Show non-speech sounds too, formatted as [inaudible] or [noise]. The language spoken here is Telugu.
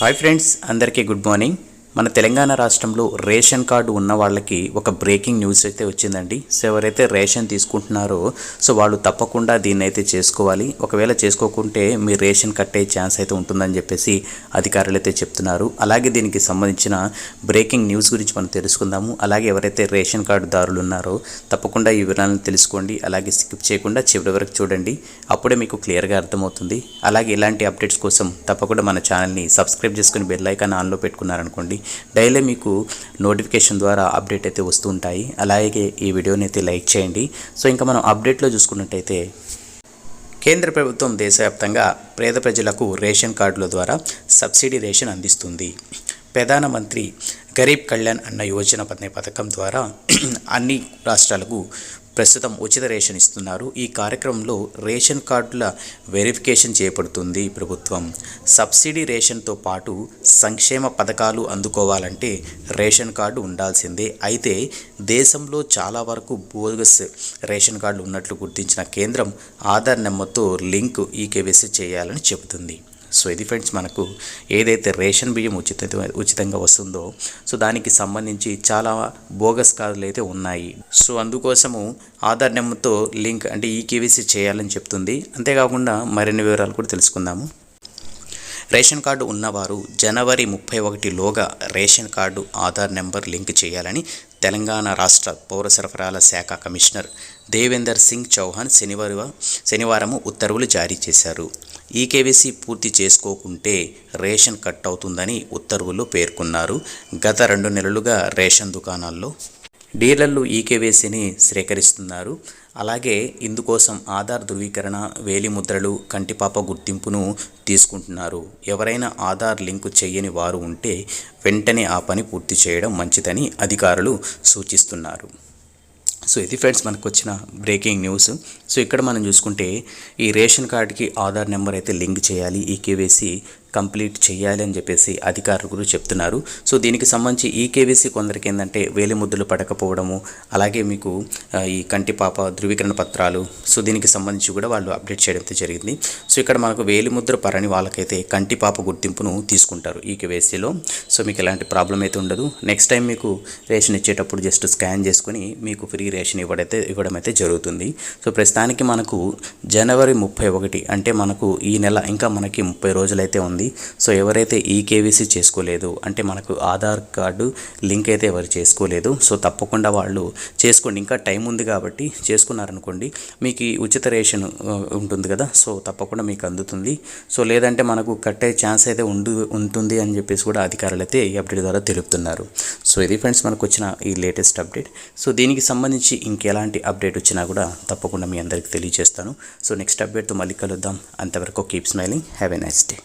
హాయ్ ఫ్రెండ్స్ అందరికీ గుడ్ మార్నింగ్ మన తెలంగాణ రాష్ట్రంలో రేషన్ కార్డు ఉన్న వాళ్ళకి ఒక బ్రేకింగ్ న్యూస్ అయితే వచ్చిందండి. సో ఎవరైతే రేషన్ తీసుకుంటున్నారో సో వాళ్ళు తప్పకుండా దీన్ని అయితే చేసుకోవాలి. ఒకవేళ చేసుకోకుంటే మీ రేషన్ కట్టే ఛాన్స్ అయితే ఉంటుందని చెప్పేసి అధికారులు అయితే చెప్తున్నారు. అలాగే దీనికి సంబంధించిన బ్రేకింగ్ న్యూస్ గురించి మనం తెలుసుకుందాము. అలాగే ఎవరైతే రేషన్ కార్డు దారులు ఉన్నారో తప్పకుండా ఈ వివరాలను తెలుసుకోండి. అలాగే స్కిప్ చేయకుండా చివరి వరకు చూడండి. అప్పుడే మీకు క్లియర్గా అర్థమవుతుంది. అలాగే ఇలాంటి అప్డేట్స్ కోసం తప్పకుండా మన ఛానల్ని సబ్స్క్రైబ్ చేసుకుని బెల్ ఐకాన్ ఆన్లో పెట్టుకున్నారనుకోండి డైలీ మీకు నోటిఫికేషన్ ద్వారా అప్డేట్ అయితే వస్తూ ఉంటాయి. అలాగే ఈ వీడియోని అయితే లైక్ చేయండి. సో ఇంకా మనం అప్డేట్లో చూసుకున్నట్టయితే కేంద్ర ప్రభుత్వం దేశవ్యాప్తంగా పేద ప్రజలకు రేషన్ కార్డుల ద్వారా సబ్సిడీ రేషన్ అందిస్తుంది. ప్రధానమంత్రి గరీబ్ కళ్యాణ్ అన్న యోజన అనే పథకం ద్వారా [clears throat] అన్ని రాష్ట్రాలకు ప్రస్తుతం ఉచిత రేషన్ ఇస్తున్నారు. ఈ కార్యక్రమంలో రేషన్ కార్డుల వెరిఫికేషన్ చేపడుతుంది ప్రభుత్వం. సబ్సిడీ రేషన్తో పాటు సంక్షేమ పథకాలు అందుకోవాలంటే రేషన్ కార్డు ఉండాల్సిందే. అయితే దేశంలో చాలా వరకు బోగస్ రేషన్ కార్డులు ఉన్నట్లు గుర్తించిన కేంద్రం ఆధార్ నెంబర్తో లింక్ ఈకేవీసీ చేయాలని చెబుతుంది. సో ఇది ఫ్రెండ్స్ మనకు ఏదైతే రేషన్ బియ్యం ఉచిత ఉచితంగా వస్తుందో సో దానికి సంబంధించి చాలా బోగస్ కార్డులు అయితే ఉన్నాయి. సో అందుకోసము ఆధార్ నెంబర్తో లింక్ అంటే ఈ కేవీసీ చేయాలని చెప్తుంది. అంతేకాకుండా మరిన్ని వివరాలు కూడా తెలుసుకుందాము. రేషన్ కార్డు ఉన్నవారు జనవరి ముప్పై ఒకటిలోగా ration card Aadhaar number link చేయాలని తెలంగాణ రాష్ట్ర పౌర సరఫరాల శాఖ కమిషనర్ దేవేందర్ సింగ్ చౌహాన్ శనివారం శనివారం ఉత్తర్వులు జారీ చేశారు. ఈకేవీసీ పూర్తి చేసుకోకుంటే రేషన్ కట్ అవుతుందని ఉత్తర్వులు పేర్కొన్నారు. గత రెండు నెలలుగా రేషన్ దుకాణాల్లో డీలర్లు ఈకేవీసీని స్వీకరిస్తున్నారు. అలాగే ఇందుకోసం ఆధార్ ధృవీకరణ వేలిముద్రలు కంటిపాప గుర్తింపును తీసుకుంటున్నారు. ఎవరైనా ఆధార్ లింకు చేయని వారు ఉంటే వెంటనే ఆ పని పూర్తి చేయడం మంచిదని అధికారులు సూచిస్తున్నారు. సో ఇది ఫ్రెండ్స్ మనకు వచ్చిన బ్రేకింగ్ న్యూస్ సో ఇక్కడ మనం చూసుకుంటే ఈ రేషన్ కార్డుకి ఆధార్ నెంబర్ అయితే లింక్ చేయాలి. ఈ కేవైసీ కంప్లీట్ చేయాలి అని చెప్పేసి అధికారులు చెప్తున్నారు. సో దీనికి సంబంధించి ఈకేవీసీ కొందరికి ఏంటంటే వేలిముద్దులు పడకపోవడము అలాగే మీకు ఈ కంటి పాప ధృవీకరణ పత్రాలు సో దీనికి సంబంధించి కూడా వాళ్ళు అప్డేట్ చేయడం అయితే జరిగింది. సో ఇక్కడ మనకు వేలిముద్ర పరని వాళ్ళకైతే కంటి పాప గుర్తింపును తీసుకుంటారు ఈకేవీసీలో సో మీకు ఎలాంటి ప్రాబ్లం అయితే ఉండదు. నెక్స్ట్ టైం మీకు రేషన్ ఇచ్చేటప్పుడు జస్ట్ స్కాన్ చేసుకుని మీకు ఫ్రీ రేషన్ ఇవ్వడైతే ఇవ్వడం అయితే జరుగుతుంది. సో ప్రస్తుతానికి మనకు జనవరి ముప్పై ఒకటి అంటే మనకు ఈ నెల ఇంకా మనకి ముప్పై రోజులైతే ఉంది. సో ఎవరైతే ఈ కేవీసీ చేసుకోలేదు అంటే మనకు ఆధార్ కార్డు లింక్ అయితే ఎవరు చేసుకోలేదు. సో తప్పకుండా వాళ్ళు చేసుకోండి. ఇంకా టైం ఉంది కాబట్టి చేసుకున్నారనుకోండి మీకు ఉచిత రేషన్ ఉంటుంది కదా. సో తప్పకుండా మీకు అందుతుంది. సో లేదంటే మనకు కట్టే ఛాన్స్ అయితే ఉండు ఉంటుంది అని చెప్పేసి కూడా అధికారులు అయితే ఈ అప్డేట్ ద్వారా తెలుపుతున్నారు. సో ఇది ఫ్రెండ్స్ మనకు వచ్చిన ఈ లేటెస్ట్ అప్డేట్. సో దీనికి సంబంధించి ఇంకెలాంటి అప్డేట్ వచ్చినా కూడా తప్పకుండా మీ అందరికీ తెలియజేస్తాను. సో నెక్స్ట్ అప్డేట్తో మళ్ళీ కలుద్దాం. అంతవరకు keep smiling have a nice day